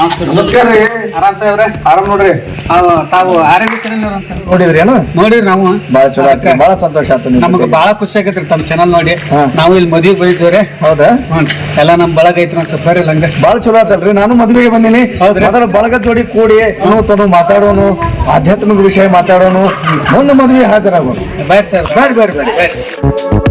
ನಮಸ್ಕಾರ ರೀ. ಆರಾಮ್ ಸಾಹೇಬ್ರೆ ಆರಾಮ್ ನೋಡ್ರಿ. ತಾವು ಆರೋಗ್ಯ ನೋಡಿದ್ರಿ ನೋಡಿದ್ರೇನು ನೋಡಿರಿ ನಾವು. ಬಹಳ ಚಲೋ ಆಯ್ತು ಬಾಳ ಸಂತೋಷ ಆಯ್ತು ನಿಮ್ ನಮಗೆ. ಬಹಳ ಖುಷಿ ಆಗೈತ್ರಿ ತಮ್ಮ ಚಾನಲ್ ನೋಡಿ. ನಾವು ಇಲ್ಲಿ ಮದುವೆ ಬೈದ್ವಿ ಹೌದಾ? ಎಲ್ಲ ನಮ್ಮ ಬಳಗ ಐತ್ರಿ ನಾವು ಸ್ವಲ್ಪ ಬರ್ರಿ ಹಂಗ ಬಾಳ ಚಲೋ ಆತಲ್ರಿ ನಾನು ಮದುವೆಗೆ ಬಂದೀನಿ. ಹೌದ್ರಿ? ಮೊದಲ ಬಳಗ ಜೋಡಿ ಕೂಡಿ ತನು ಮಾತಾಡೋನು ಆಧ್ಯಾತ್ಮಿಕ ವಿಷಯ ಮಾತಾಡೋನು ಮುಂದೆ ಮದುವೆ ಹಾಜರಾಗೋನು. ಬೇರೆ ಸರ್. ಬೇರೆ ಬೇರೆ ಬೇಡ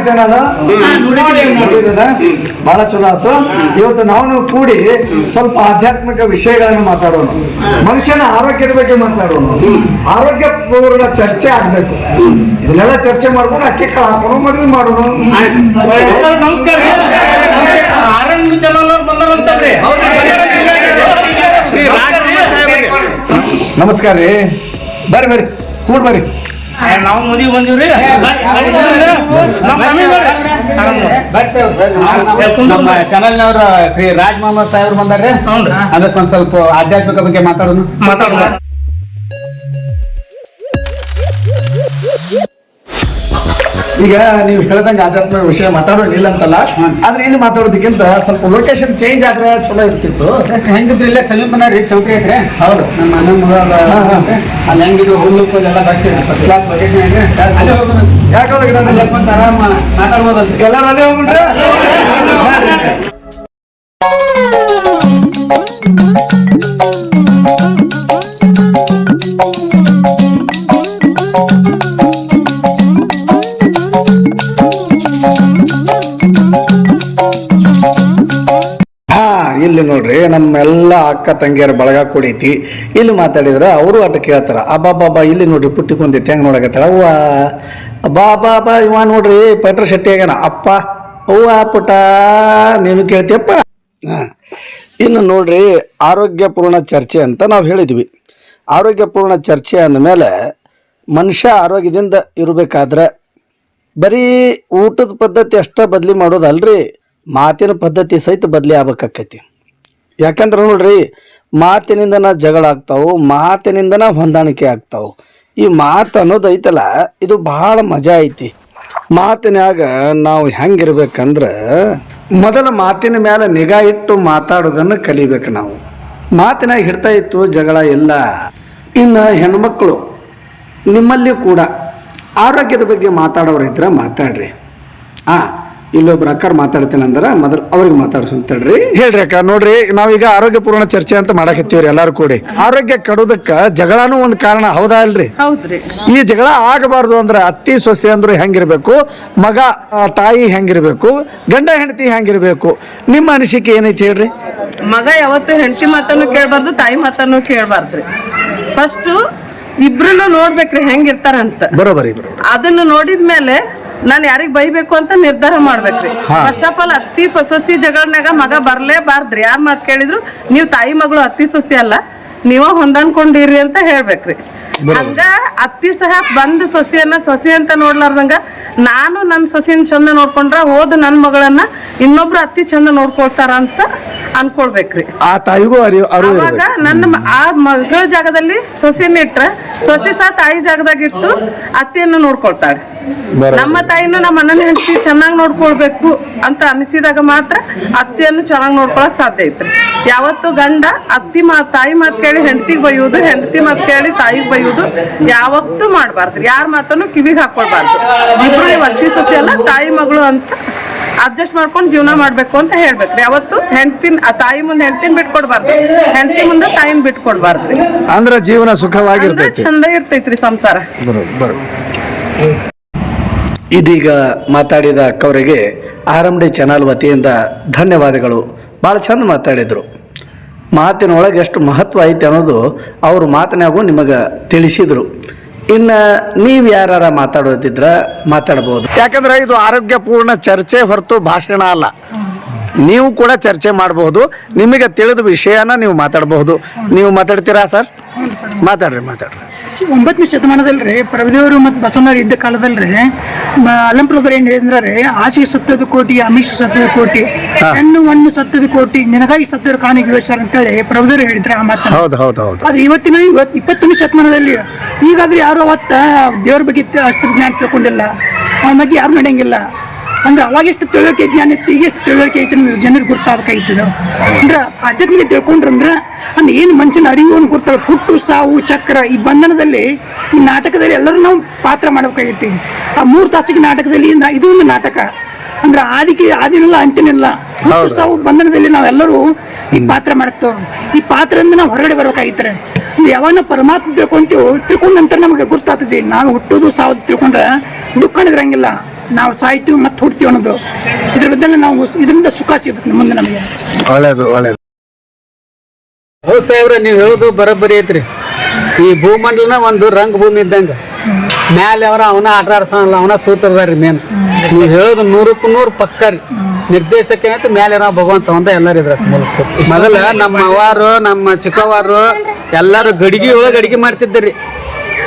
ಚಾನಲ್ ನೋಡಿರಲ್ಲ ಬಹಳ ಚಲೋ ಆಯ್ತು ಇವತ್ತು ನಾವು ಕೂಡಿ ಸ್ವಲ್ಪ ಆಧ್ಯಾತ್ಮಿಕ ವಿಷಯಗಳನ್ನು ಮಾತಾಡೋಣ ಮನುಷ್ಯನ ಆರೋಗ್ಯದ ಬಗ್ಗೆ ಮಾತಾಡೋಣ ಆರೋಗ್ಯ ಪೂರ್ಣ ಚರ್ಚೆ ಆಗ್ಬೇಕು ಇದನ್ನೆಲ್ಲ ಚರ್ಚೆ ಮಾಡ್ಕೊಂಡು ಅಕ್ಕಿ ಕಾಳು ಹಾಕೋಣ ಮದುವೆ ಮಾಡೋಣ ನಮಸ್ಕಾರ ಚಾನಲ್. ನಮಸ್ಕಾರ ರೀ ಬರ್ರಿ ಬರ್ರಿ ಕೂಡ್ ಬರ್ರಿ ನಾವು ಮದುವೆ ಬಂದಿವ್ರಿ ನಮ್ಮ ಚಾನಲ್ನವರು ಶ್ರೀ ರಾಜ್ ಮೊಹಮ್ಮದ್ ಸಾಹೇಬ್ರು ಬಂದಾರ್ರಿ ಅದಕ್ಕೊಂದು ಅದಕ್ಕೊಂದ್ ಸ್ವಲ್ಪ ಆಧ್ಯಾತ್ಮಿಕ ಬಗ್ಗೆ ಮಾತಾಡೋಣ ಮಾತಾಡೋಣ ಈಗ ನೀವು ಹೇಳ್ದಂಗೆ ಆಧ್ಯಾತ್ಮಿಕ ವಿಷಯ ಮಾತಾಡೋಣ ಇಲ್ಲ ಅಂತಲ್ಲ. ಆದ್ರೆ ಇಲ್ಲಿ ಮಾತಾಡೋದಕ್ಕಿಂತ ಸ್ವಲ್ಪ ಲೊಕೇಶನ್ ಚೇಂಜ್ ಆದ್ರೆ ಚಲೋ ಇರ್ತಿತ್ತು. ಹೆಂಗಿದ್ರು ಇಲ್ಲೇ ಸಲೀಮ್ ರೀ ಚೌಕ್ರಿ ಐತ್ರಿ ಹೌದು. ನಮ್ಮ ಅಣ್ಣ ಮಗ. ಅಲ್ಲಿ ಹೆಂಗಿದ್ರು ಹುಲ್ಲು ಎಲ್ಲ ಬಸ್ಟ್ ಫಸ್ಟ್ ಕ್ಲಾಸ್ ಲೊಕೇಶನ್ ಐತ್ರಿ ಅಲ್ಲಿ ಹೋಗೋಣ ಆರಾಮ ಮಾತಾಡ್ಬೋದಲ್ರಿ. ಎಲ್ಲರೂ ಅಲ್ಲೇ ಹೋಗ್ಬಿಟ್ರೆ? ಇಲ್ಲಿ ನೋಡ್ರಿ, ನಮ್ಮೆಲ್ಲ ಅಕ್ಕ ತಂಗಿಯರ ಬಳಗ ಕುಡೀತಿ. ಇಲ್ಲಿ ಮಾತಾಡಿದ್ರೆ ಅವರು ಅಟ ಕೇಳ್ತಾರ. ಅಬ್ಬಾ ಬಾಬಾ ಇಲ್ಲಿ ನೋಡ್ರಿ ಪುಟ್ಟಿ ಕುಂತೈತಿ ಹೆಂಗ್ ನೋಡಕತ್ತಾರ? ಅವ್ವ, ಬಾ ಬಾ ಬಾ, ಇವ ನೋಡ್ರಿ, ಪಟ್ರ ಶೆಟ್ಟಿ ಆಗ್ಯಾನ. ಅಪ್ಪ, ಅವ್ವ ಪುಟ ನೀನು ಕೇಳ್ತಿಯಪ್ಪ. ಇನ್ನು ನೋಡ್ರಿ, ಆರೋಗ್ಯಪೂರ್ಣ ಚರ್ಚೆ ಅಂತ ನಾವು ಹೇಳಿದ್ವಿ. ಆರೋಗ್ಯಪೂರ್ಣ ಚರ್ಚೆ ಅಂದಮೇಲೆ ಮನುಷ್ಯ ಆರೋಗ್ಯದಿಂದ ಇರಬೇಕಾದ್ರೆ ಬರೀ ಊಟದ ಪದ್ಧತಿ ಅಷ್ಟೇ ಬದಲಿ ಮಾಡೋದಲ್ರಿ, ಮಾತಿನ ಪದ್ಧತಿ ಸಹಿತ ಬದಲಿ ಆಗ್ಬೇಕಾಕೈತಿ. ಯಾಕಂದ್ರೆ ನೋಡ್ರಿ, ಮಾತಿನಿಂದನ ಜಗಳ ಆಗ್ತಾವು, ಮಾತಿನಿಂದನ ಹೊಂದಾಣಿಕೆ ಆಗ್ತಾವು. ಈ ಮಾತು ಅನ್ನೋದು ಐತಲ್ಲ, ಇದು ಬಹಳ ಮಜಾ ಐತಿ. ಮಾತಿನಾಗ ನಾವು ಹೆಂಗಿರ್ಬೇಕಂದ್ರ, ಮೊದಲ ಮಾತಿನ ಮೇಲೆ ನಿಗಾ ಇಟ್ಟು ಮಾತಾಡೋದನ್ನು ಕಲಿಬೇಕು ನಾವು. ಮಾತಿನಾಗ ಹಿಡ್ತಾ ಇತ್ತು ಜಗಳ ಇಲ್ಲ ಇನ್ನು ಹೆಣ್ಮಕ್ಳು, ನಿಮ್ಮಲ್ಲಿ ಕೂಡ ಆರೋಗ್ಯದ ಬಗ್ಗೆ ಮಾತಾಡೋರು ಇದ್ರೆ ಮಾತಾಡ್ರಿ. ಆ ಇಲ್ಲೊಬ್ರು ಅಕ್ಕರ್ ಮಾತಾಡ್ತೇನೆ ಅಂದ್ರೆ ಮೊದಲು ಅವ್ರಿಗೆ ಮಾತಾಡ್ಸು ಅಂತ ಹೇಳ್ರಿ. ಹೇಳ್ರಿ ಅಕ್ಕ ನೋಡ್ರಿ ನಾವೀಗ ಆರೋಗ್ಯಪೂರ್ಣ ಚರ್ಚೆ ಅಂತ ಮಾಡಕತ್ತೀವ್ರಿ ಎಲ್ಲಾರು ಕೂಡಿ. ಆರೋಗ್ಯ ಕಡೋದಕ್ಕ ಜಗಳಾನು ಒಂದು ಕಾರಣ ಹೌದಾ ಅಲ್ರಿ ಹೌದ್ರಿ. ಈ ಜಗಳ ಆಗಬಾರ್ದು ಅಂದ್ರೆ ಅತ್ತಿ ಸೊಸೆ ಅಂದ್ರೆ ಹೆಂಗಿರ್ಬೇಕು ಮಗ ಆ, ತಾಯಿ ಹೆಂಗಿರ್ಬೇಕು ಗಂಡ ಹೆಂಡತಿ ಹೆಂಗಿರ್ಬೇಕು ನಿಮ್ಮ ಅನಿಸಿಕೆ ಏನೈತಿ ಹೇಳ್ರಿ? ಮಗ ಯಾವತ್ತು ಹೆಂಡತಿ ಮಾತನ್ನು ಕೇಳಬಾರ್ದು ತಾಯಿ ಮಾತನ್ನು ಕೇಳಬಾರ್ದ್ರಿ. ಫಸ್ಟ್ ಇಬ್ರನ್ನ ನೋಡ್ಬೇಕ್ರಿ ಹೆಂಗಿರ್ತಾರಂತ. ಬರೋಬರಿ ಬರೋ ಅದನ್ನ ನೋಡಿದ್ಮೇಲೆ ನಾನು ಯಾರಿಗ್ ಬೈಬೇಕು ಅಂತ ನಿರ್ಧಾರ ಮಾಡ್ಬೇಕ್ರಿ. ಫಸ್ಟ್ ಆಫ್ ಆಲ್ ಅತ್ತಿ ಸೊಸಿ ಜಗಳನಾಗ ಮಗ ಬರ್ಲೇಬಾರ್ದ್ರಿ. ಯಾರ್ ಮಾತ್ ಕೇಳಿದ್ರು ನೀವು ತಾಯಿ ಮಗಳು ಅತ್ತಿ ಸೊಸಿ ಅಲ್ಲ ನೀವ ಹೊಂದಾಣ್ಕೊಂಡಿರಿ ಅಂತ ಹೇಳ್ಬೇಕ್ರಿ. ಹಂಗ ಅತ್ತಿ ಸಹ ಬಂದ್ ಸೊಸಿಯನ್ನ ಸೊಸಿ ಅಂತ ನೋಡ್ಲಾರ್ದಂಗ ನಾನು ನನ್ನ ಸೊಸಿನ ಚಂದ ನೋಡ್ಕೊಂಡ್ರ ಹೋದ ನನ್ನ ಮಗಳನ್ನ ಇನ್ನೊಬ್ರು ಅತ್ತಿ ಚಂದ ನೋಡ್ಕೊಳ್ತಾರ ಅಂತ ಅನ್ಕೊಳ್ಬೇಕ್ರಿ. ಆ ತಾಯಿಗೂ ಅವಾಗ ನನ್ನ ಆ ಮಗಳ ಜಾಗದಲ್ಲಿ ಸೊಸಿಯನ್ನ ಇಟ್ರ ಸೊಸೆ ಸಹ ತಾಯಿ ಜಾಗದಾಗ ಇಟ್ಟು ಅತ್ತೆಯನ್ನು ನೋಡ್ಕೊಳ್ತಾಳೆ. ನಮ್ಮ ತಾಯಿನೂ ನಮ್ಮ ಅಣ್ಣನ ಹೆಂಡತಿ ಚೆನ್ನಾಗಿ ನೋಡ್ಕೊಳ್ಬೇಕು ಅಂತ ಅನಿಸಿದಾಗ ಮಾತ್ರ ಅತ್ತೆಯನ್ನು ಚೆನ್ನಾಗಿ ನೋಡ್ಕೊಳಕ್ ಸಾಧ್ಯ ಐತ್ರಿ. ಯಾವತ್ತು ಗಂಡ ಅತ್ತಿ ಮಾ ತಾಯಿ ಮಾತು ಕೇಳಿ ಹೆಂಡತಿಗೆ ಬೈಯುವುದು ಹೆಂಡತಿ ಮಾತು ಕೇಳಿ ತಾಯಿಗೆ ಬೈಯುವುದು ಯಾವತ್ತೂ ಮಾಡಬಾರ್ದು ಯಾರ ಮಾತನ್ನು ಕಿವಿಗೆ ಹಾಕೊಳ್ಬಾರ್ದು. ಇಬ್ರು ಒತ್ತಿ ಅತ್ತಿ ಸೊಸೆ ಅಲ್ಲ ತಾಯಿ ಮಗಳು ಅಂತ ಅಡ್ಜಸ್ಟ್ ಮಾಡ್ಕೊಂಡು ಜೀವನ ಮಾಡ್ಬೇಕು ಅಂತ ಹೇಳ್ಬೇಕ್ರಿ. ಅವತ್ತು ಹೆಂಡತಿನ ತಾಯಿ ಮುಂದೆ ಹೆಂಡತಿನ ಬಿಟ್ಕೊಡ್ಬಾರ್ದು. ಹೆಂಡತಿ ಮುಂದೆ ತಾಯಿನ ಬಿಟ್ಕೊಡ್ಬಾರ್ದ್ರಿ. ಅಂದ್ರ ಜೀವನ ಸುಖವಾಗಿರ್ತದೆ ಸುಖವಾಗಿರ್ತೈತಿ ಚಂದ ಇರ್ತೈತ್ರಿ ಸಂಸಾರ. ಇದೀಗ ಮಾತಾಡಿದ ಅಕ್ಕವರಿಗೆ ಆರ್ ಡಿ ಚಾನಲ್ ವತಿಯಿಂದ ಧನ್ಯವಾದಗಳು. ಭಾಳ ಚಂದ ಮಾತಾಡಿದರು. ಮಾತಿನೊಳಗೆ ಎಷ್ಟು ಮಹತ್ವ ಐತೆ ಅನ್ನೋದು ಅವ್ರ ಮಾತನಾಗೂ ನಿಮಗೆ ತಿಳಿಸಿದರು. ಇನ್ನು ನೀವು ಯಾರ ಮಾತಾಡೋದಿದ್ರ ಮಾತಾಡ್ಬೋದು. ಯಾಕಂದ್ರೆ ಇದು ಆರೋಗ್ಯಪೂರ್ಣ ಚರ್ಚೆ ಹೊರತು ಭಾಷಣ ಅಲ್ಲ. ನೀವು ಕೂಡ ಚರ್ಚೆ ಮಾಡಬಹುದು. ನಿಮಗೆ ತಿಳಿದ ವಿಷಯನ ನೀವು ಮಾತಾಡಬಹುದು. ನೀವು ಮಾತಾಡ್ತೀರಾ ಸರ್. ಮಾತಾಡ್ರಿ ಮಾತಾಡ್ರಿ. ಒಂಬತ್ತನೇ ಶತಮಾನದಲ್ಲಿ ರೀ ಪ್ರಭುದೇವರು ಮತ್ತು ಬಸವನವರು ಇದ್ದ ಕಾಲದಲ್ಲಿ ರೀ ಅಲಂಪ್ರಭುರು ಏನು ಹೇಳಿದ್ರೆ ರೀ ಆಸೆ ಸತ್ತದ ಕೋಟಿ ಅಮಿಷ ಸತ್ತದ ಕೋಟಿ ಹೆಣ್ಣು ಹಣ್ಣು ಸತ್ತದ ಕೋಟಿ ನಿನಗಾಗಿ ಸತ್ತರ ಕಾಣಿಗೆ ಅಂತ ಅಂತೇಳಿ ಪ್ರಭುದೇವರು ಹೇಳಿದ್ರೆ ಆ ಮಾತು ಹೌದು ಹೌದು ಹೌದು. ಆದ್ರೆ ಇವತ್ತಿನ ಇವತ್ತು ಇಪ್ಪತ್ತೊಂದು ಶತಮಾನದಲ್ಲಿ ಈಗಾದ್ರೂ ಯಾರು ಅವತ್ತ ದೇವ್ರ ಬಗ್ಗೆ ಅಷ್ಟು ಜ್ಞಾನ ತಿಳ್ಕೊಂಡಿಲ್ಲ ಅವನ ಬಗ್ಗೆ ಯಾರು ನಡೆಯಂಗಿಲ್ಲ. ಅಂದ್ರೆ ಅವಾಗ ಎಷ್ಟು ತಿಳುವಳಿಕೆ ಜ್ಞಾನ ಇತ್ತು ಈಗ ಎಷ್ಟು ತಿಳುವಳಿಕೆ ಐತೆ ಜನರಿಗೆ ಗೊತ್ತಾಗಬೇಕಾಗಿತ್ತು ಅಂದ್ರೆ ಆಧ್ಯಾತ್ಮಿಕ ತಿಳ್ಕೊಂಡ್ರಂದ್ರೆ ಅಂದ್ರೆ ಏನು ಮನುಷ್ಯನ ಅರಿವನ್ನು ಗೊತ್ತಾಗ ಹುಟ್ಟು ಸಾವು ಚಕ್ರ ಈ ಬಂಧನದಲ್ಲಿ ಈ ನಾಟಕದಲ್ಲಿ ಎಲ್ಲರೂ ನಾವು ಪಾತ್ರ ಮಾಡಬೇಕಾಗೈತಿ. ಆ ಮೂರು ತಾಸಿಗೆ ನಾಟಕದಲ್ಲಿ ಇದು ಒಂದು ನಾಟಕ. ಅಂದ್ರೆ ಆದಿಗೆ ಆದಿನಿಲ್ಲ ಅಂತಿನಿಲ್ಲ ಹುಟ್ಟು ಸಾವು ಬಂಧನದಲ್ಲಿ ನಾವೆಲ್ಲರೂ ಈ ಪಾತ್ರ ಮಾಡ್ತೇವೆ. ಈ ಪಾತ್ರದಿಂದ ನಾವು ಹೊರಗಡೆ ಬರ್ಬೇಕಾಗಿತ್ತಾರೆ ಅಂದ್ರೆ ಯಾವಾಗ ಪರಮಾತ್ಮ ತಿಳ್ಕೊಂತೀವೋ ತಿಳ್ಕೊಂಡ ನಂತರ ನಮಗೆ ಗೊತ್ತಾಗ್ತದೆ. ನಾವು ಹುಟ್ಟೋದು ಸಾವು ತಿಳ್ಕೊಂಡ್ರೆ ದುಃಖ ಇರಂಗಿಲ್ಲ ನಾವು ಸಾಯ್ತೀವಿ ಮತ್ತೆ ಹುಡ್ತೀವಿ ಅನ್ನೋದು ಇದ್ರ ಬದಲು ನಾವು ಇದರಿಂದ ಸುಖ ಸಿಗುತ್ತೆ ಮುಂದೆ ನಮಗೆ. ಒಳ್ಳೇದು ಒಳ್ಳೇದು. ಹೌದು ಸಾಹೇಬ್ರ ನೀವು ಹೇಳೋದು ಬರೋಬ್ಬರಿ ಐತ್ರಿ. ಈ ಭೂಮಂಡಲನ ಒಂದು ರಂಗ ಭೂಮಿ ಇದ್ದಂಗ. ಮ್ಯಾಲೆ ಅವರ ಅವನ ಆಟ ಆಡ್ಸೋಣಲ್ಲ ಅವನ ಸೂತ್ರದಾರಿ ಮೇನ್ ನೀವು ಹೇಳೋದು ನೂರಕ್ಕೂ ನೂರು ಪಕ್ಕ ರೀ. ನಿರ್ದೇಶಕ ಮ್ಯಾಲೆ ನಾವು ಭಗವಂತ ಅಂತ ಎಲ್ಲರೂ ಇದ್ರ ಮೊದಲ ನಮ್ಮ ಅವಾರು ನಮ್ಮ ಚಿಕ್ಕವಾರು ಎಲ್ಲರೂ ಗಡಿಗೆ ಒಳಗೆ ಅಡಿಗೆ ಮಾಡ್ತಿದ್ದರಿ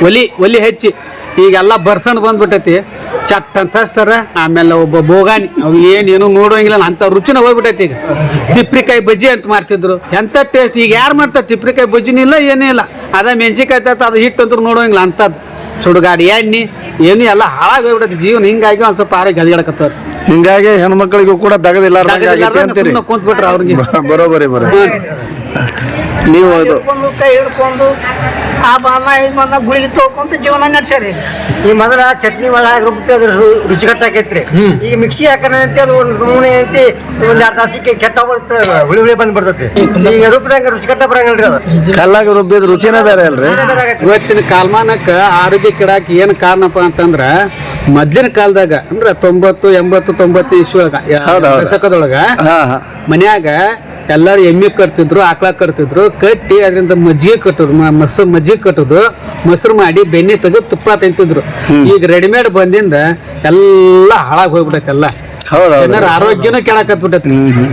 ಒಲಿ ಒಲಿ ಹೆಚ್ಚಿ. ಈಗೆಲ್ಲ ಬರ್ಸನ್ ಬಂದ್ಬಿಟ್ಟೈತಿ. ಚಟ್ ಅಂತ ಆಮೇಲೆ ಒಬ್ಬ ಬೋಗಾನಿ. ಅವು ಏನೇನು ನೋಡೋಂಗಿಲ್ಲ ಅಂತ ರುಚಿನ ಹೋಗ್ಬಿಟ್ಟೈತಿ ಈಗ. ತಿಪ್ರಿಕಾಯಿ ಬಜ್ಜಿ ಅಂತ ಮಾಡ್ತಿದ್ರು. ಎಂತ ಟೇಸ್ಟ್ ಈಗ ಯಾರು ಮಾಡ್ತಾರೆ ತಿಪ್ರಿಕಾಯಿ ಬಜ್ಜಿನೂ ಇಲ್ಲ, ಏನೂ ಇಲ್ಲ. ಅದ ಮೆಣಸಿಕಾಯಿ ತಾತ ಅದು ಹಿಟ್ಟು ಅಂತೂ ನೋಡೋಂಗಿಲ್ಲ, ಅಂಥದ್ದು. ಸುಡುಗಾಡಿ ಎಣ್ಣೆ, ಏನು ಎಲ್ಲ ಹಾಳಾಗಿ ಹೋಗ್ಬಿಟ್ಟೈತಿ. ಜೀವನ ಹಿಂಗಾಗಿ ಒಂದು ಸ್ವಲ್ಪ ಆರೋಗ್ಯ ಗದಿಗಡಕತ್ತವ್ರು ಹಿಂಗಾಗಿ ಹೆಣ್ಮಕ್ಳಿಗೂ ಕೂಡ ದಗದಿಲ್ಲ ಕುಂತ್ಬಿಟ್ರ ಅವ್ರಿಗೆ. ಬರೋಬರಿ ಬರೋಬ್ಬರಿ ನೀವು ಅದು ಕೈ ಹಿಡ್ಕೊಂಡು ಆ ಬಾಮ ಇದು ಬಂದ ಗುಳಿಗೆ ತೊಳ್ಕೊಂತ ಜೀವನ ನಡೆಸ್ಯಾರಿ. ಈ ಮೊದಲ ಚಟ್ನಿ ಒಳಗೆ ರುಬ್ಬಿ ಅದ್ರ ರು- ರುಚಿಕಟ್ಟಾಕೈತ್ರಿ ಈಗ ಮಿಕ್ಸಿ ಹಾಕೋಣ ಅಂತ ಅದು ಒಂದು ನಮೂನೆ ಐತಿ ಒಂದು ಎರಡು ತಾಸಿಗೆ ಕೆಟ್ಟ ಹೋಗ್ಬಿಡ್ತದೆ ಹುಳಿ ಹುಳಿ ಬಂದ್ ಬರ್ತೈತಿ ಈಗ ರುಬ್ಬಿದಂಗ ರುಚಿಕಟ್ಟ ಬರಂಗಿಲ್ರಿ ಅದು. ಕಲ್ಲಾಗ ರುಬ್ಬಿದ ರುಚಿನೇ ಬೇರೆ ಅಲ್ರಿ? ಬೇರೆ ಬೇರೆ ಇವತ್ತಿನ ಕಾಲಮಾನಕ್ಕೆ ಆರೋಗ್ಯ ಕೆಡಾಕ ಏನು ಕಾರಣಪ್ಪ ಅಂತಂದ್ರ ಮೊದ್ಲಿನ ಕಾಲದಾಗ ಅಂದ್ರ ತೊಂಬತ್ತು ಎಂಬತ್ತು ತೊಂಬತ್ತು ಹೌದ್. ದಶಕದೊಳಗ ಹಾ ಹಾ. ಮನ್ಯಾಗ ಎಲ್ಲಾರು ಎಮ್ಮಿ ಕಟ್ತಿದ್ರು ಆಕಳ ಕಟ್ತಿದ್ರು ಕಟ್ಟಿ ಅದರಿಂದ ಮಜ್ಜಿಗೆ ಕಟ್ಟೋದು ಮ- ಮೊಸರು ಮಜ್ಜಿಗೆ ಕಟ್ಟೋದು ಮೊಸರು ಮಾಡಿ ಬೆಣ್ಣೆ ತೆಗೆದು ತುಪ್ಪ ತಿಂತಿದ್ರು. ಈಗ ರೆಡಿಮೇಡ್ ಬಂದಿಂದ ಎಲ್ಲ ಹಾಳಾಗಿ ಹೋಗ್ಬಿಟ್ಟೈತೆ ಎಲ್ಲ. ಜನರ ಆರೋಗ್ಯನೂ ಕೆಳಕತ್ಬಿಟ್ಟೈತಿ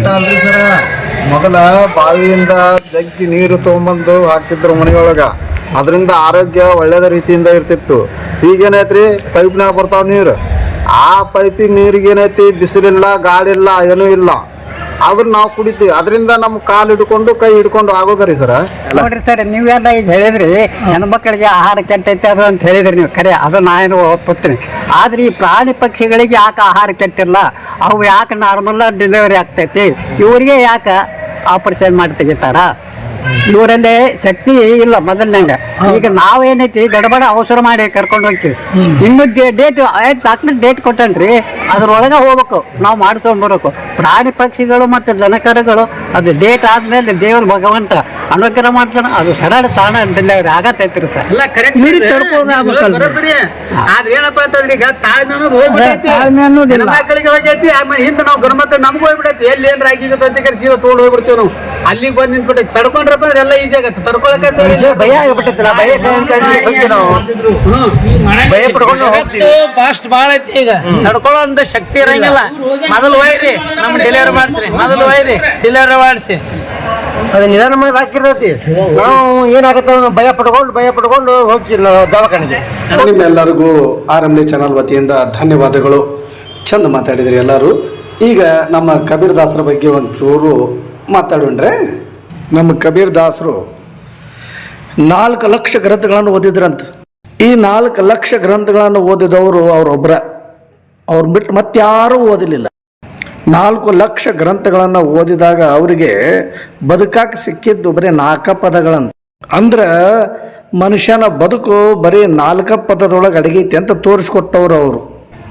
ಅಲ್ರಿ ಸರ? ಮೊದಲ ಬಾವಿಯಿಂದ ಜಗ್ಗಿ ನೀರು ತೊಗೊಂಬಂದು ಹಾಕ್ತಿದ್ರು ಮನೆಯೊಳಗ. ಅದರಿಂದ ಆರೋಗ್ಯ ಒಳ್ಳೆದ ರೀತಿಯಿಂದ ಇರ್ತಿತ್ತು. ಈಗೇನೈತ್ರಿ ಪೈಪ್ನಾಗ ಬರ್ತಾವ ನೀರು. ಆ ಪೈಪಿಗೆ ನೀರಿಗೆ ಏನೈತಿ? ಬಿಸಿಲಿಲ್ಲ ಗಾಳಿ ಇಲ್ಲ ಏನೂ ಇಲ್ಲ. ಅದನ್ನ ನಾವು ಕುಡಿತೀವಿ. ಅದರಿಂದ ನಮ್ಮ ಕಾಲು ಹಿಡ್ಕೊಂಡು, ಕೈ ಹಿಡ್ಕೊಂಡು ಆಗೋದ್ರಿ ಸರ. ನೋಡ್ರಿ ಸರ್ ನೀವೆಲ್ಲ ಈಗ ಹೇಳಿದ್ರಿ ಹೆಣ್ಮಕ್ಳಿಗೆ ಆಹಾರ ಕೆಟ್ಟೈತೆ ಅದು ಅಂತ ಹೇಳಿದ್ರಿ ನೀವು. ಕರೆ ಅದು ನಾನು ಒಪ್ಪುತ್ತೀನಿ ಆದ್ರೆ ಈ ಪ್ರಾಣಿ ಪಕ್ಷಿಗಳಿಗೆ ಯಾಕೆ ಆಹಾರ ಕೆಟ್ಟಿಲ್ಲ? ಅವು ಯಾಕೆ ನಾರ್ಮಲ್ ಡೆಲಿವರಿ ಆಗ್ತೈತಿ? ಇವರಿಗೆ ಯಾಕೆ ಆಪರೇಷನ್ ಮಾಡಿ ತೆಗಿತಾರ ಇವರಲ್ಲಿ ಶಕ್ತಿ ಇಲ್ಲ ಮೊದಲನೇ ಈಗ ನಾವೇನೈತಿ ಗಡಬಡ ಅವಸರ ಮಾಡಿ ಕರ್ಕೊಂಡು ಹೋಗ್ತೀವಿ. ಇನ್ನು ಡೇಟ್ ಆಯ್ತು ಡಾಕ್ಟರ್ ಡೇಟ್ ಕೊಟ್ಟನ್ರಿ ಅದ್ರೊಳಗೆ ಹೋಗ್ಬೇಕು. ನಾವು ಮಾಡಿಸ್ಕೊಂಡ್ ಬರ್ಬೇಕು. ಪ್ರಾಣಿ ಪಕ್ಷಿಗಳು ಮತ್ತು ದನಕರುಗಳು ಅದು ಡೇಟ್ ಆದ್ಮೇಲೆ ದೇವರು ಭಗವಂತ ಅನುಗ್ರಹ ಮಾಡ್ತಾನೆ ಅದು ಸರಳ ತಾಣ ಡೆಲಿವರಿ ಆಗತ್ತೈತ್ರಿ ಸರ್. ಎಲ್ಲ ಕರೆಕ್ಟ್ ಮೀರಿ ಆಗ್ಬೇಕಲ್ರಿ. ಬರೋಬ್ಬರಿ ಆದ್ರೆ ಏನಪ್ಪಾ ಅಂತಂದ್ರೆ ಈಗ ತಾಳ್ಮೆ ಅನ್ನೋದು ಹೋಗ್ಬಿಟ್ಟೈತಿ ತಾಳ್ಮೆ ಅನ್ನೋದಿಲ್ಲ. ಹೆಣ್ಮಕ್ಳಿಗೆ ಹೋಗೈತಿ ಆಮೇಲೆ ಹಿಂದೆ ನಾವು ಗಣಮಕ್ಳು ನಮ್ಗೆ ಹೋಗ್ಬಿಟ್ಟೈತಿ ಎಲ್ಲಿ ಏನ್ರ ಆಗಿಗೆ ತೊಂದರೆ ಸೀದಾ ತೊಗೊಂಡು ಹೋಗ್ಬಿಡ್ತೀವಿ ನಾವು. ಅಲ್ಲಿಗೆ ಬಂದು ನಿಂತ್ಬಿಟ್ಟೈತಿ ತಡ್ಕೊಂಡ್ರಪ್ಪ ಅಂದ್ರೆ ಎಲ್ಲ ಈಜಿ ಆಗತ್ತೆ. ತಡ್ಕೊಳಕೈತಿ ಭಯ ಆಗ್ಬಿಟ್ಟೈತಿಲ್ಲ ಭಯ ಅಂತ ಹೋಗ್ತೀವಿ ನಾವು ಭಯ ಪಡ್ಕೊಂಡು ಹೋಗ್ತೀವಿ. ಫಾಸ್ಟ್ ಭಾಳ ಐತಿ ಈಗ. ತಡ್ಕೊಳ್ಳೋ ಅಂತ ಶಕ್ತಿ ಇರಂಗಿಲ್ಲ. ಮೊದಲು ಒಯ್ರಿ ನಮ್ ಡೆಲಿವರಿ ಮಾಡಿಸ್ರಿ. ಮೊದಲು ಒಯ್ರಿ ಡೆಲಿವರಿ ಮಾಡಿಸಿ. ಅದು ನಿಧಾನ ಮಾಡಿ ಹಾಕಿರ್ತೈತಿ. ನಾವು ಏನಾಗುತ್ತೆ ಭಯ ಪಡ್ಕೊಂಡು ಭಯ ಪಡ್ಕೊಂಡು ಹೋಗ್ತೀವಿ ನಾವು ದವಾಖಾನೆಗೆ. ನಿಮ್ಮೆಲ್ಲರಿಗೂ ಆರಂಭಿ ಚಾನಲ್ ವತಿಯಿಂದ ಧನ್ಯವಾದಗಳು. ಚಂದ ಮಾತಾಡಿದ್ರಿ ಎಲ್ಲರೂ. ಈಗ ನಮ್ಮ ಕಬೀರ್ ದಾಸರ ಬಗ್ಗೆ ಒಂಚೂರು ಮಾತಾಡೋಣ್ರೆ. ನಮ್ಮ ಕಬೀರ್ ದಾಸರು ನಾಲ್ಕು ಲಕ್ಷ ಗ್ರಂಥಗಳನ್ನು ಓದಿದ್ರಂತ. ಈ ನಾಲ್ಕು ಲಕ್ಷ ಗ್ರಂಥಗಳನ್ನು ಓದಿದವರು ಅವರೊಬ್ಬರ ಅವ್ರು ಬಿಟ್ಟು ಮತ್ತಾರೂ ಓದಲಿಲ್ಲ. ನಾಲ್ಕು ಲಕ್ಷ ಗ್ರಂಥಗಳನ್ನು ಓದಿದಾಗ ಅವರಿಗೆ ಬದುಕಾಕ ಸಿಕ್ಕಿದ್ದು ಬರೀ ನಾಲ್ಕ ಪದಗಳಂತ. ಅಂದ್ರೆ ಮನುಷ್ಯನ ಬದುಕು ಬರೀ ನಾಲ್ಕ ಪದದೊಳಗೆ ಅಡಗೈತಿ ಅಂತ ತೋರಿಸ್ಕೊಟ್ಟವ್ರು ಅವರು.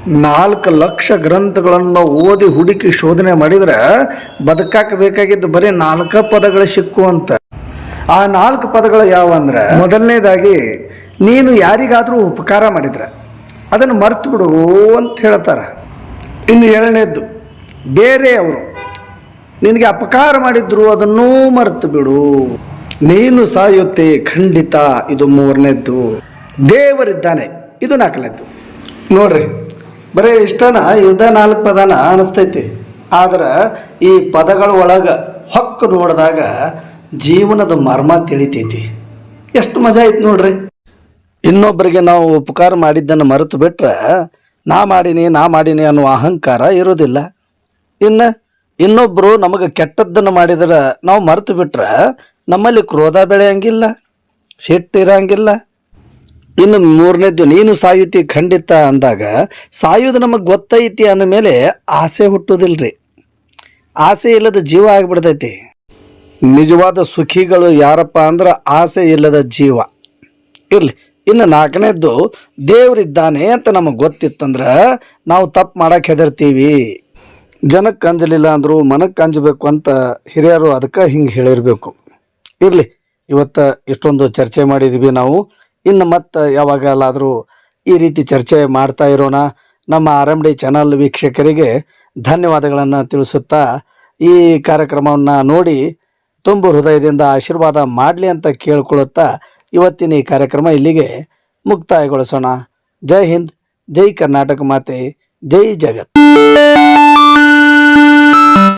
ನಾಲ್ಕು ಲಕ್ಷ ಗ್ರಂಥಗಳನ್ನು ಓದಿ ಹುಡುಕಿ ಶೋಧನೆ ಮಾಡಿದ್ರೆ ಬದುಕಾಕ ಬೇಕಾಗಿದ್ದು ಬರೀ ನಾಲ್ಕ ಪದಗಳು ಸಿಕ್ಕು ಅಂತ. ಆ ನಾಲ್ಕು ಪದಗಳು ಯಾವ ಅಂದ್ರೆ ಮೊದಲನೇದಾಗಿ ನೀನು ಯಾರಿಗಾದರೂ ಉಪಕಾರ ಮಾಡಿದ್ರೆ ಅದನ್ನು ಮರ್ತು ಬಿಡು ಅಂತ ಹೇಳ್ತಾರೆ. ಇನ್ನು ಎರಡನೇದ್ದು ಬೇರೆಯವರು ನಿನಗೆ ಅಪಕಾರ ಮಾಡಿದ್ರು ಅದನ್ನೂ ಮರೆತು ಬಿಡು. ನೀನು ಸಾಯುತ್ತೆ ಖಂಡಿತ ಇದು ಮೂರನೇದ್ದು. ದೇವರಿದ್ದಾನೆ, ಇದು ನಾಲ್ಕನೇದ್ದು. ನೋಡ್ರಿ, ಬರೀ ಇಷ್ಟನ ಇದ ನಾಲ್ಕು ಪದನ ಅನಿಸ್ತೈತಿ. ಆದ್ರೆ ಈ ಪದಗಳ ಒಳಗೆ ಹೊಕ್ಕು ನೋಡಿದಾಗ ಜೀವನದ ಮರ್ಮ ತಿಳಿತೈತಿ. ಎಷ್ಟು ಮಜಾ ಐತಿ ನೋಡ್ರಿ. ಇನ್ನೊಬ್ಬರಿಗೆ ನಾವು ಉಪಕಾರ ಮಾಡಿದ್ದನ್ನು ಮರೆತು ಬಿಟ್ರೆ, ನಾ ಮಾಡೀನಿ ನಾ ಮಾಡೀನಿ ಅನ್ನುವ ಅಹಂಕಾರ ಇರೋದಿಲ್ಲ. ಇನ್ನು ಇನ್ನೊಬ್ಬರು ನಮಗೆ ಕೆಟ್ಟದ್ದನ್ನು ಮಾಡಿದ್ರೆ ನಾವು ಮರೆತು ಬಿಟ್ರೆ ನಮ್ಮಲ್ಲಿ ಕ್ರೋಧ ಬೆಳೆಯಂಗಿಲ್ಲ ಸಿಟ್ಟಿರಂಗಿಲ್ಲ ಇನ್ನು ಮೂರನೇದ್ದು, ನೀನು ಸಾಯುತಿ ಖಂಡಿತ ಅಂದಾಗ, ಸಾಯುವುದು ನಮಗೆ ಗೊತ್ತೈತಿ ಅಂದಮೇಲೆ ಆಸೆ ಹುಟ್ಟುದಿಲ್ರಿ ಆಸೆ ಇಲ್ಲದ ಜೀವ ಆಗಿಬಿಡ್ತೈತಿ. ನಿಜವಾದ ಸುಖಿಗಳು ಯಾರಪ್ಪ ಅಂದ್ರೆ ಆಸೆ ಇಲ್ಲದ ಜೀವ. ಇರಲಿ, ಇನ್ನು ನಾಲ್ಕನೇದ್ದು, ದೇವರಿದ್ದಾನೆ ಅಂತ ನಮಗೆ ಗೊತ್ತಿತ್ತಂದ್ರೆ ನಾವು ತಪ್ಪು ಮಾಡಕ್ಕೆ ಹೆದರ್ತೀವಿ. ಜನಕ್ಕೆ ಅಂಜಲಿಲ್ಲ ಅಂದ್ರು ಮನಕ್ಕೆ ಅಂಜಬೇಕು ಅಂತ ಹಿರಿಯರು ಅದಕ್ಕೆ ಹಿಂಗೆ ಹೇಳಿರ್ಬೇಕು. ಇರಲಿ, ಇವತ್ತು ಇಷ್ಟೊಂದು ಚರ್ಚೆ ಮಾಡಿದ್ವಿ ನಾವು. ಇನ್ನು ಮತ್ತೆ ಯಾವಾಗಲಾದರೂ ಈ ರೀತಿ ಚರ್ಚೆ ಮಾಡ್ತಾ ಇರೋಣ. ನಮ್ಮ ಆರ್ ಎಂ ಡಿ ಚಾನಲ್ ವೀಕ್ಷಕರಿಗೆ ಧನ್ಯವಾದಗಳನ್ನು ತಿಳಿಸುತ್ತಾ ಈ ಕಾರ್ಯಕ್ರಮವನ್ನು ನೋಡಿ ತುಂಬು ಹೃದಯದಿಂದ ಆಶೀರ್ವಾದ ಮಾಡಲಿ ಅಂತ ಕೇಳ್ಕೊಳ್ಳುತ್ತಾ ಇವತ್ತಿನ ಈ ಕಾರ್ಯಕ್ರಮ ಇಲ್ಲಿಗೆ ಮುಕ್ತಾಯಗೊಳಿಸೋಣ. ಜೈ ಹಿಂದ್, ಜೈ ಕರ್ನಾಟಕ ಮಾತೆ, ಜೈ ಜಗತ್.